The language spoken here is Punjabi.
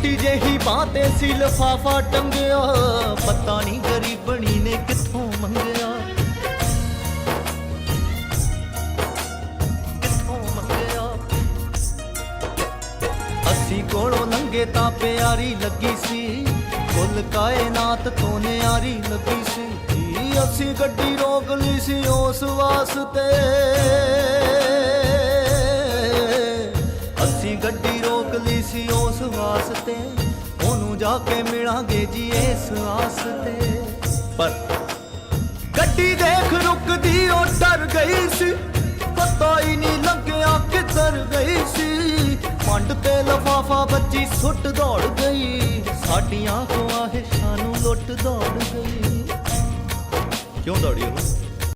ਛੋਟੀ ਜਿਹੀ ਬਾਹ ਤੇ ਸੀ ਲਫਾਫਾ ਟੰਗਿਆ। ਪਤਾ ਨਹੀਂ ਗਰੀਬਣੀ ਨੇ ਕਿੱਥੋਂ ਮੰਗਿਆ। ਕਿੱਥੋਂ ਮੰਗਿਆ। ਅਸੀਂ ਕੋਲੋਂ ਲੰਘੇ ਤਾਂ ਪਿਆਰੀ ਲੱਗੀ ਸੀ। ਕੁੱਲ ਕਾਇਨਾਤ ਤੋਂ ਨਿਆਰੀ ਲੱਗੀ ਸੀ। ਅਸੀਂ ਗੱਡੀ ਰੋਕ ਲਈ ਸੀ ਉਸ ਵਾਸਤੇ? ਅਸੀਂ ਗੱਡੀ ਰੋਕ ਲਈ ਸੀ ਉਸ ਵਾਸਤੇ, ਉਹਨੂੰ ਜਾ ਕੇ ਮਿਲਾਂਗੇ ਜੀ ਇਸ ਆਸ ਪਰ ਗੱਡੀ ਦੇਖ ਰੁਕਦੀ, ਉਹ ਡਰ ਗਈ ਸੀ। ਪਤਾ ਹੀ ਨਹੀਂ ਲੱਗਿਆ ਕਿੱਧਰ ਗਈ ਸੀ। ਮੰਡ ਤੇ ਲਫਾਫਾ ਬੱਚੀ ਸੁੱਟ ਦੌੜ ਗਈ। ਸਾਡੀਆਂ ਖਵਾਹਿਸ਼ਾਂ ਨੂੰ ਲੁੱਟ ਦੌੜ ਗਈ। ਕਿਉਂ ਦੌੜੀ ਉਹ